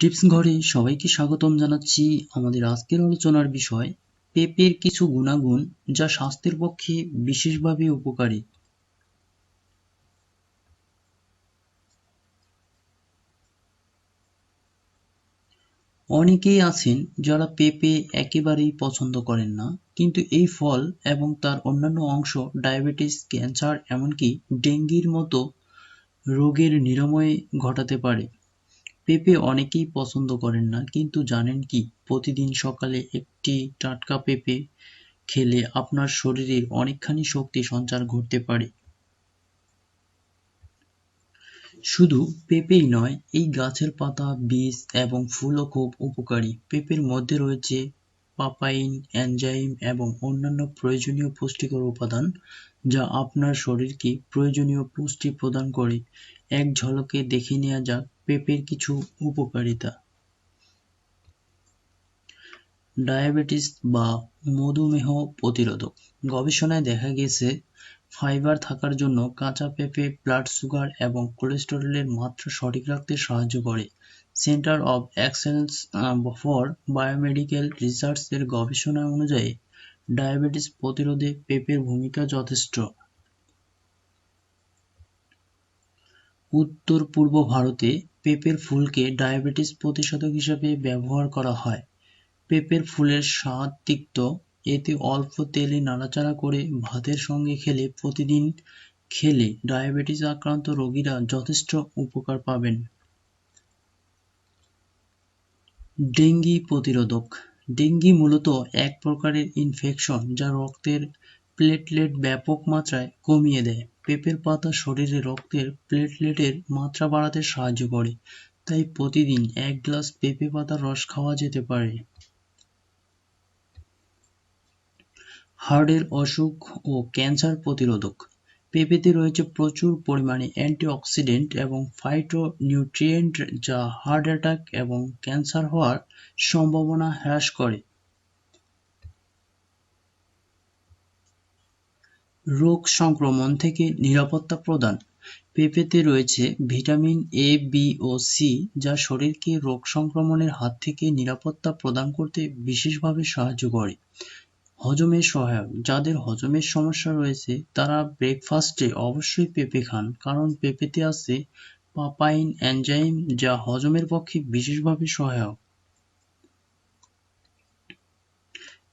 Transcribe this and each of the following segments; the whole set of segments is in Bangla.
টিপস ঘরে সবাইকে স্বাগতম জানাচ্ছি আমাদের আজকের আলোচনার বিষয় পেঁপের কিছু গুণাগুণ যা স্বাস্থ্যের পক্ষে বিশেষভাবে উপকারী। অনেকেই আছেন যারা পেঁপে একেবারেই পছন্দ করেন না, কিন্তু এই ফল এবং তার অন্যান্য অংশ, ডায়াবেটিস, ক্যান্সার, এমনকি ডেঙ্গির মতো রোগের নিরাময় ঘটাতে পারে। পেঁপে অনেকেই পছন্দ করেন না, কিন্তু জানেন কি, প্রতিদিন সকালে একটি টাটকা পেঁপে খেলে আপনার শরীরের অনেকখানি শক্তি সঞ্চার ঘটতে পারে। শুধু পেঁপেই নয়, এই গাছের পাতা, বীজ এবং ফুলও খুব উপকারী। পেঁপের মধ্যে রয়েছে পাপাইন, এনজাইম এবং অন্যান্য প্রয়োজনীয় পুষ্টিকর উপাদান যা আপনার শরীরকে প্রয়োজনীয় পুষ্টি প্রদান করে। এক ঝলকে দেখে নেওয়া যাক পেঁপের কিছু উপকারিতা। ডায়াবেটিস বা মধুমেহ প্রতিরোধক। গবেষণায় দেখা গেছে, ফাইবার থাকার জন্য কাঁচা পেঁপে, ব্লাড সুগার এবং কোলেস্টেরলের মাত্রা সঠিক রাখতে সাহায্য করে। Centre of excellence for biomedical research এর গবেষণা অনুযায়ী, ডায়াবেটিস প্রতিরোধে পেঁপের ভূমিকা যথেষ্ট। উত্তর পূর্ব ভারতে পেঁপের ফুলকে ডায়াবেটিস প্রতিষেধক হিসেবে ব্যবহার করা হয়। পেঁপের ফুলের স্বাদ তিক্ত, এতে অল্প তেলে নাড়াচাড়া করে ভাতের সঙ্গে খেলে প্রতিদিন খেলে ডায়াবেটিস আক্রান্ত রোগীরা যথেষ্ট উপকার পাবেন। ডেঙ্গি প্রতিরোধক। ডেঙ্গি মূলত এক প্রকারের ইনফেকশন যা রক্তের প্লেটলেট ব্যাপক মাত্রায় কমিয়ে দেয়। পেঁপের পাতা শরীরে রক্তের প্লেটলেটের মাত্রা বাড়াতে সাহায্য করে, তাই প্রতিদিন এক গ্লাস পেঁপে পাতার রস খাওয়া যেতে পারে। হার্টের অসুখ ও ক্যান্সার প্রতিরোধক। পেঁপেতে রয়েছে প্রচুর পরিমাণে অ্যান্টিঅক্সিডেন্ট এবং ফাইটোনিউট্রিয়েন্ট যা হার্ট অ্যাটাক এবং ক্যান্সার হওয়ার সম্ভাবনা হ্রাস করে। রোগ সংক্রমণ থেকে নিরাপত্তা প্রদান। পেঁপেতে রয়েছে ভিটামিন এ বি ও সি যা শরীরকে রোগ সংক্রমণের হাত থেকে নিরাপত্তা প্রদান করতে বিশেষভাবে সাহায্য করে। হজমের সহায়ক। যাদের হজমের সমস্যা রয়েছে, তারা ব্রেকফাস্টে অবশ্যই পেঁপে খান কারণ পেঁপেতে আছে পাপাইন এনজাইম যা হজমের পক্ষে বিশেষভাবে সহায়ক।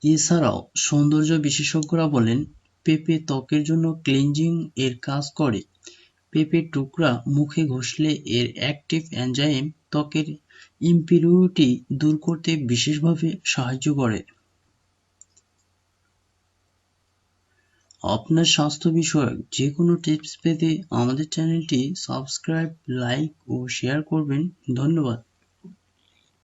এছাড়াও সৌন্দর্য বিশেষজ্ঞরা বলেন পেঁপে ত্বকের জন্য ক্লিনজিং এর কাজ করে। পেঁপের টুকরা মুখে ঘষলে এর অ্যাক্টিভ এনজাইম ত্বকের ইম্পিউরিটি দূর করতে বিশেষভাবে সাহায্য করে। আপনার স্বাস্থ্য বিষয়ক যে কোনো টিপস পেতে আমাদের চ্যানেলটি সাবস্ক্রাইব লাইক ও শেয়ার করবেন। ধন্যবাদ।